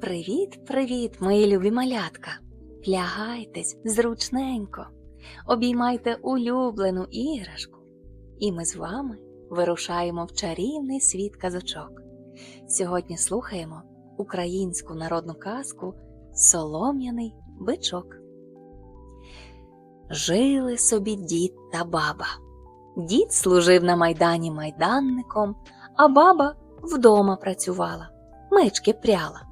Привіт, привіт, мої любі малятка! Лягайтесь зручненько, обіймайте улюблену іграшку, і ми з вами вирушаємо в чарівний світ казочок. Сьогодні слухаємо українську народну казку Солом'яний бичок. Жили собі дід та баба. Дід служив на майдані майданником, а баба вдома працювала, мички пряла.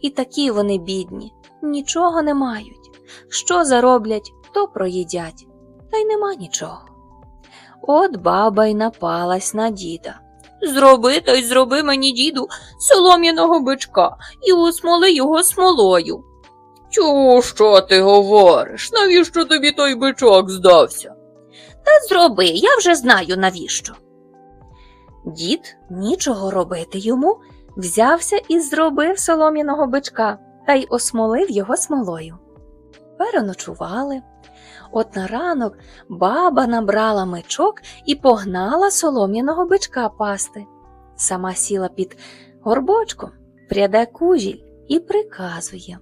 І такі вони бідні, нічого не мають. Що зароблять, то проїдять, та й нема нічого. От баба й напалась на діда. Зроби та й зроби мені, діду, солом'яного бичка і усмоли його смолою. Чого що ти говориш? Навіщо тобі той бичок здався? Та зроби, я вже знаю навіщо. Дід нічого робити йому взявся і зробив солом'яного бичка та й осмолив його смолою. Переночували. От на ранок баба набрала мечок і погнала солом'яного бичка пасти. Сама сіла під горбочком, пряде кужіль і приказує.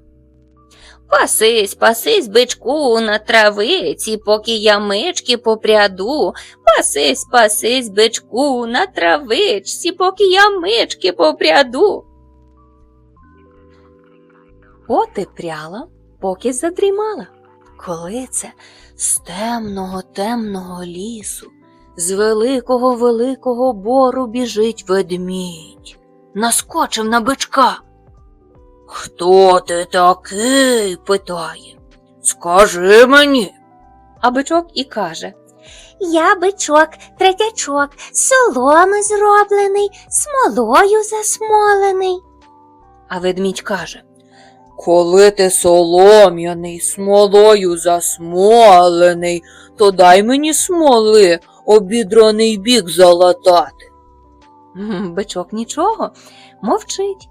Пасись, пасись, бичку, на травиці, поки я мички попряду. Пасись, пасись, бичку, на травичці, поки я мички попряду. От пряла, поки задрімала. Коли це з темного темного лісу, з великого великого бору біжить ведмідь, наскочив на бичка. Хто ти такий? питає. Скажи мені. А бичок і каже Я бичок, третячок, з соломи зроблений, смолою засмолений. А ведмідь каже Коли ти солом'яний, смолою засмолений, то дай мені смоли обідраний бік залатати. Бичок нічого, мовчить.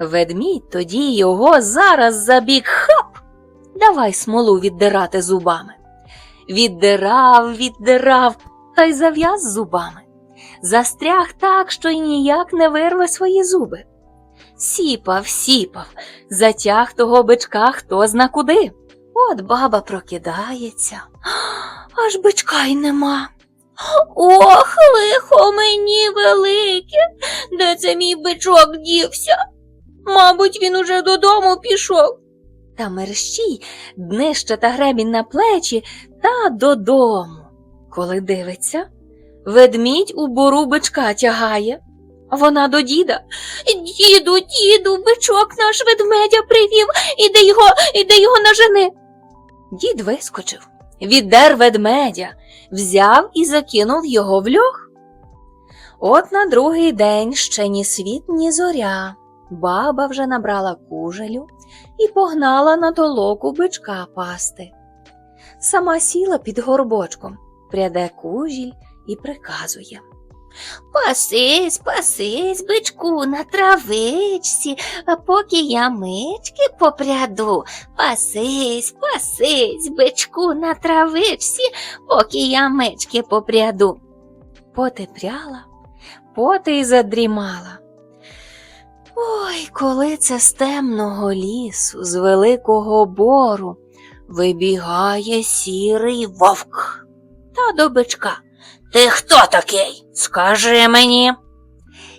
Ведмідь тоді його зараз за бік хап. Давай смолу віддирати зубами. Віддирав, віддирав, та й зав'яз зубами. Застряг так, що й ніяк не вирве свої зуби. Сіпав, сіпав, затяг того бичка хто зна куди. От баба прокидається, аж бичка й нема. Ох, лихо мені велике, де це мій бичок дівся? Мабуть, він уже додому пішов. Та мерщій, днище та гребінь на плечі та додому. Коли дивиться, ведмідь у бору бичка тягає. Вона до діда. Діду, діду, бичок наш ведмедя привів, іди його, іди його нажени. Дід вискочив, віддер ведмедя, взяв і закинув його в льох. От на другий день ще ні світ, ні зоря. Баба вже набрала кужелю і погнала на толоку бичка пасти. Сама сіла під горбочком, пряде кужіль і приказує. Пасись, пасись, бичку, на травичці, поки я мички попряду. Пасись, пасись, бичку, на травичці, поки я мички попряду. Поти пряла, поти й задрімала. Ой, коли це з темного лісу, з великого бору, вибігає сірий вовк. Та до бичка. Ти хто такий? Скажи мені.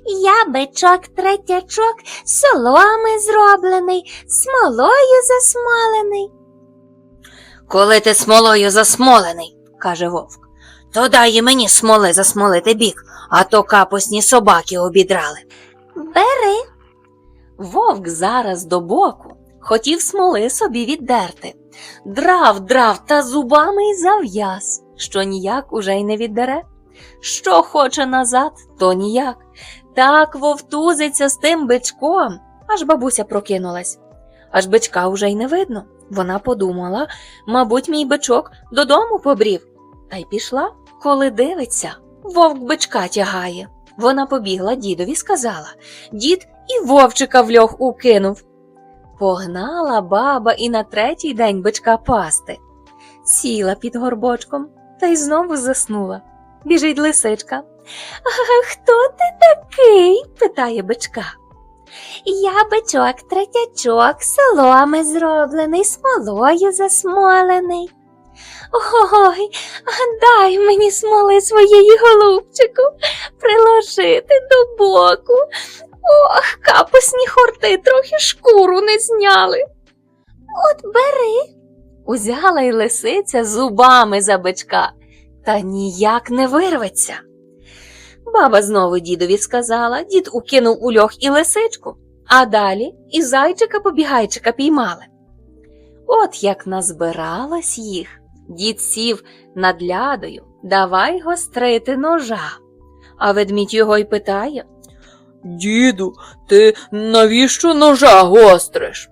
Я бичок, третячок, соломи зроблений, смолою засмолений. Коли ти смолою засмолений, каже вовк, то дай і мені смоли засмолити бік, а то капусні собаки обідрали. Бери. Вовк зараз до боку хотів смоли собі віддерти. Драв, драв та зубами й зав'яз, що ніяк уже й не віддере. Що хоче назад, то ніяк. Так вовтузиться з тим бичком, аж бабуся прокинулась. Аж бичка уже й не видно. Вона подумала, мабуть, мій бичок додому побрів. Та й пішла, коли дивиться, вовк бичка тягає. Вона побігла дідові, сказала Дід і вовчика в льох укинув. Погнала баба і на третій день бичка пасти. Сіла під горбочком та й знову заснула. Біжить лисичка. А хто ти такий? питає бичка. Я бичок третячок, соломи зроблений, смолою засмолений. Ой, дай мені смоли своєї голубчику, приложити до боку. Ох, капусні хорти трохи шкуру не зняли. От бери. Узяла й лисиця зубами за бичка, та ніяк не вирветься. Баба знову дідові сказала, дід укинув у льох і лисичку, а далі і зайчика побігайчика піймали. От як назбиралось їх, дід сів над лядою, давай гострити ножа. А ведмідь його й питає Діду, ти навіщо ножа гостриш?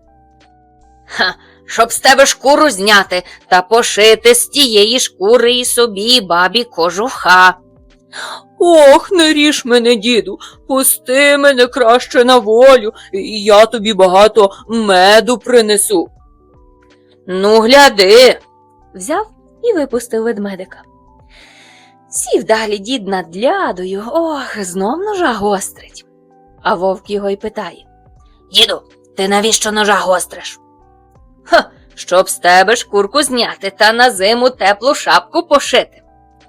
Ха, щоб з тебе шкуру зняти та пошити з тієї шкури і собі бабі кожуха. Ох, не ріж мене, діду, пусти мене краще на волю, і я тобі багато меду принесу. Ну, гляди. Взяв і випустив ведмедика. Сів далі дід над лядою, ох, знов ножа гострить. А вовк його й питає Діду, ти навіщо ножа гостриш? Ха, щоб з тебе шкурку зняти та на зиму теплу шапку пошити.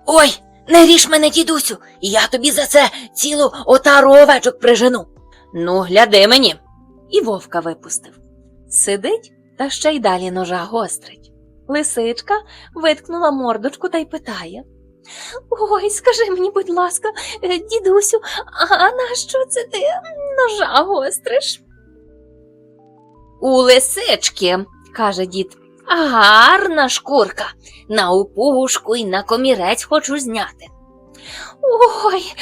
Ой, не ріж мене, дідусю, я тобі за це цілу отару овечок прижену. Ну, гляди мені. І вовка випустив. Сидить та ще й далі ножа гострить. Лисичка виткнула мордочку та й питає. Ой, скажи мені, будь ласка, е, дідусю, а на що це ти ножа гостриш? У лисички, каже дід, гарна шкурка. На упушку й на комірець хочу зняти. Ой,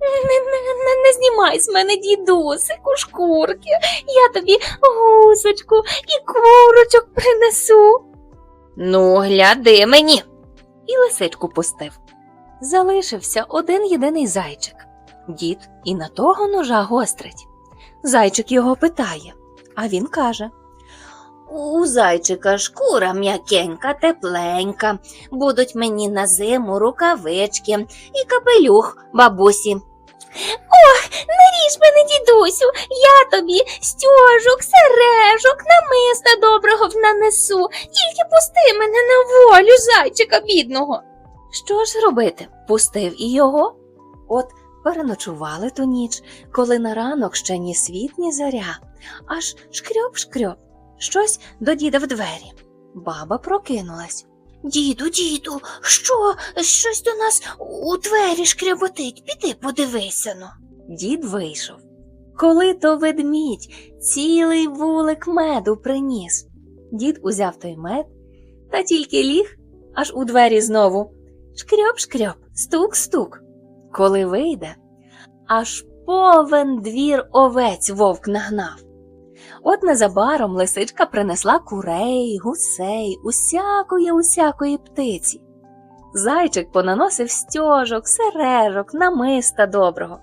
не, не, не, не знімай з мене, дідусику, шкурки. Я тобі гусочку і курочок принесу. Ну, гляди мені. І лисичку пустив. Залишився один єдиний зайчик. Дід і на того ножа гострить. Зайчик його питає, а він каже: У зайчика шкура м'якенька, тепленька, будуть мені на зиму рукавички і капелюх бабусі. Ріж мене, дідусю, я тобі стьожок, сережок, намиста доброго нанесу. Тільки пусти мене на волю, зайчика бідного. Що ж робити? Пустив і його. От переночували ту ніч, коли на ранок ще ні світ, ні заря, аж шкрьоп-шкрьоп, щось до діда в двері. Баба прокинулась. Діду, діду, що? Щось до нас у двері шкряботить. Піди подивися ну. Дід вийшов. Коли то ведмідь цілий вулик меду приніс. Дід узяв той мед та тільки ліг, аж у двері знову. Шкрьоп-шкрьоп, стук-стук. Коли вийде, аж повен двір овець вовк нагнав. От незабаром лисичка принесла курей, гусей, усякої усякої птиці. Зайчик понаносив стьожок, сережок, намиста доброго.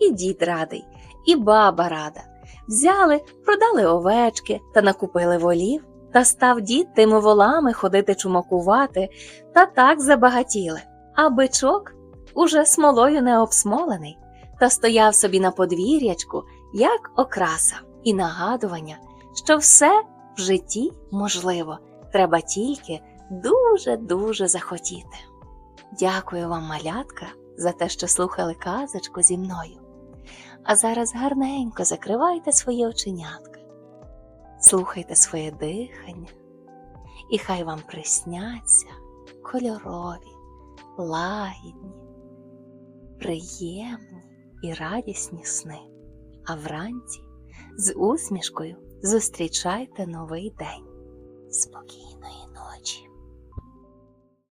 І дід радий, і баба рада. Взяли, продали овечки та накупили волів, та став дід тими волами ходити чумакувати, та так забагатіли. А бичок уже смолою не обсмолений, та стояв собі на подвір'ячку, як окраса, і нагадування, що все в житті можливо, треба тільки дуже-дуже захотіти. Дякую вам, малятка, за те, що слухали казочку зі мною. А зараз гарненько закривайте свої оченятка, слухайте своє дихання, і хай вам присняться кольорові, лагідні, приємні і радісні сни. А вранці з усмішкою зустрічайте новий день. Спокійної ночі!